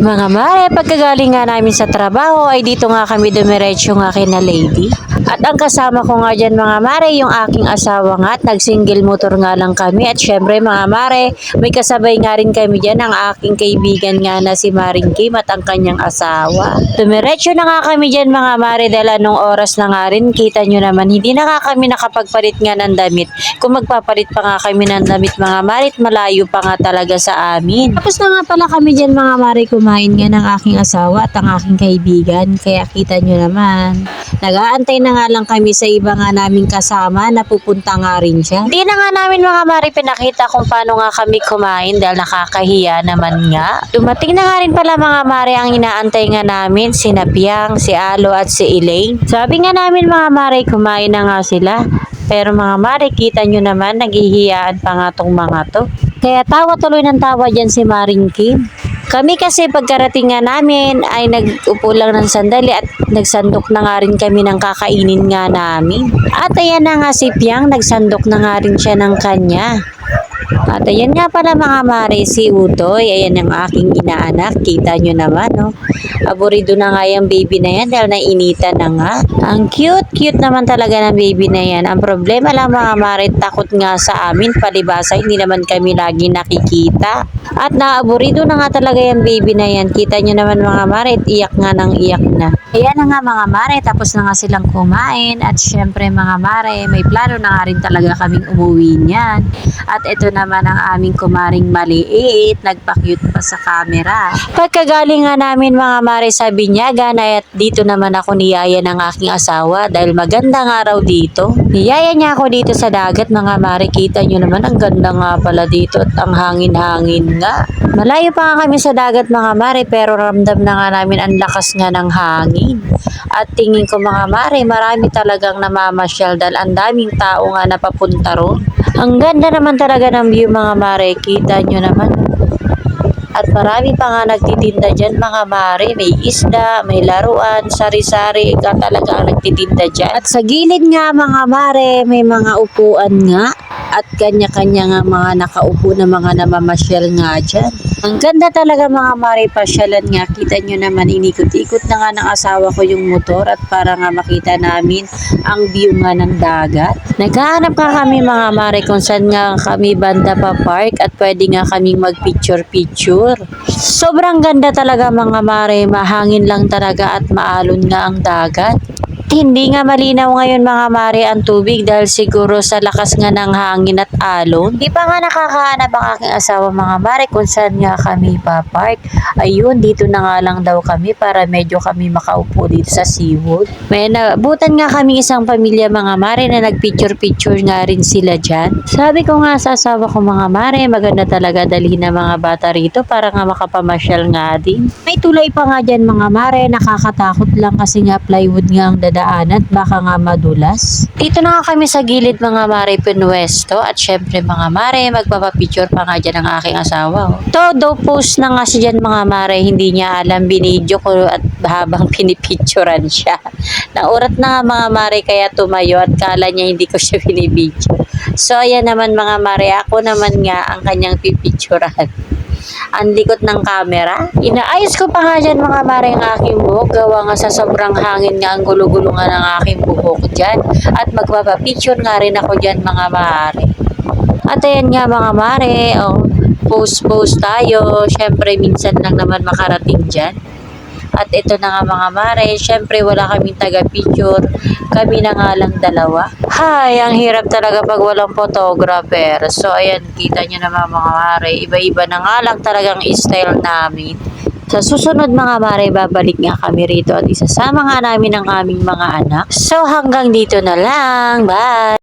Mga mare, pagkagaling nga namin sa trabaho ay dito nga kami dumiretso nga kina lady. At ang kasama ko nga dyan mga mare, yung aking asawa nga at nag-single motor nga lang kami. At syempre mga mare, may kasabay nga rin kami dyan ang aking kaibigan nga na si Maring Kim at ang kanyang asawa. Dumiretso na nga kami dyan mga mare dahil anong oras na nga rin, kita nyo naman, hindi na nga kami nakapagpalit nga ng damit. Kung magpapalit pa nga kami ng damit mga mare, malayo pa nga talaga sa amin. Tapos na nga pala kami dyan mga mare kumain nga ng aking asawa at ang aking kaibigan. Kaya kita nyo naman. Nag-aantay na nga lang kami sa iba nga naming kasama na pupunta nga rin siya. Hindi na nga namin mga mare pinakita kung paano nga kami kumain dahil nakakahiya naman nga. Dumating na nga rin pala mga mare ang inaantay nga namin, si Napiang, si Alo at si Elaine. Sabi nga namin mga mare kumain na nga sila. Pero mga mare, kita nyo naman, naghihiyaan pa nga tong mga to. Kaya tawa tuloy ng tawa dyan si Maring Kim. Kami kasi pagkarating nga namin ay nag-upo lang ng sandali at nagsandok na nga rin kami ng kakainin nga namin. At ayan na nga si Piang, nagsandok na nga rin siya ng kanya. At ayan nga pala mga mare, si Utoy, ayan ang aking inaanak, kita nyo naman, no? Aburido na nga yung baby na yan dahil nainitan na nga. Ang cute-cute naman talaga ng baby na yan. Ang problema lang mga mare, takot nga sa amin, palibasa, hindi naman kami lagi nakikita. At naaburido na nga talaga yung baby na yan. Kita nyo naman mga mare, iyak nga ng iyak na. Ayan na nga mga mare, tapos na nga silang kumain. At syempre mga mare, may plano na nga rin talaga kaming umuwi niyan. At ito naman ang aming kumaring maliit, nagpa-cute pa sa camera. Pagkagaling nga namin mga mare sa binyagan at dito naman ako niyaya ng aking asawa dahil maganda nga raw dito. Niyaya niya ako dito sa dagat mga mare, kita nyo naman ang ganda nga pala dito at ang hangin-hangin nga. Malayo pa nga kami sa dagat mga mare pero ramdam na nga namin ang lakas nga ng hangin. At tingin ko mga mare, marami talagang namamasyal dahil ang daming tao nga napapunta ron. Ang ganda naman talaga ng view mga mare, kita nyo naman. At marami pa nga nagtitinda dyan mga mare. May isda, may laruan, sari-sari ka talaga ang nagtitinda dyan. At sa gilid nga mga mare, may mga upuan nga. At kanya-kanya nga mga nakaupo na mga namamasyal nga dyan. Ang ganda talaga mga mare pasyalan nga. Kita nyo naman inikot-ikot na nga ng asawa ko yung motor at para nga makita namin ang view nga ng dagat. Naghahanap nga kami mga mare kung saan nga kami banda pa park at pwede nga kaming mag-picture-picture. Sobrang ganda talaga mga mare. Mahangin lang talaga at maalon nga ang dagat. Hindi nga malinaw ngayon mga mare ang tubig dahil siguro sa lakas nga ng hangin at alon. Di pa nga nakakahanap ang aking asawa mga mare kung saan nga kami papark. Ayun, dito na nga lang daw kami para medyo kami makaupo dito sa seawood. May nabutan nga kami isang pamilya mga mare na nagpicture-picture nga rin sila dyan. Sabi ko nga sa asawa ko mga mare, maganda talaga dalhin ng mga bata rito para nga makapamasyal nga din. May tulay pa nga dyan mga mare, nakakatakot lang kasi nga plywood nga ang dadaanan, baka nga madulas. Dito na kami sa gilid mga mare pinwesto at syempre mga mare, magpapapicture pa nga dyan ang aking asawa. Todo post na nga si dyan mga mare, hindi niya alam binidyo ko at habang pinipicturan siya. Naurat na nga mga mare kaya tumayo at kala niya hindi ko siya binibidyo. So ayan naman mga mare, ako naman nga ang kanyang pipicturan ang likot ng camera. Inaayos ko pa nga dyan mga mare ang aking buhok. Gawa nga sa sobrang hangin nga ang gulo-gulo nga ng aking buhok dyan. At magpapapicture nga rin ako dyan mga mare. At ayan nga mga mare, oh, post-post tayo. Siyempre minsan lang naman makarating dyan. At ito na nga mga mare, syempre wala kaming taga-picture. Kami na nga lang dalawa. Hay, ang hirap talaga pag walang photographer. So ayan, kita nyo naman mga mare, iba-iba na nga lang talagang style namin. Sa susunod mga mare, babalik nga kami rito at isasama nga namin ang aming mga anak. So hanggang dito na lang. Bye!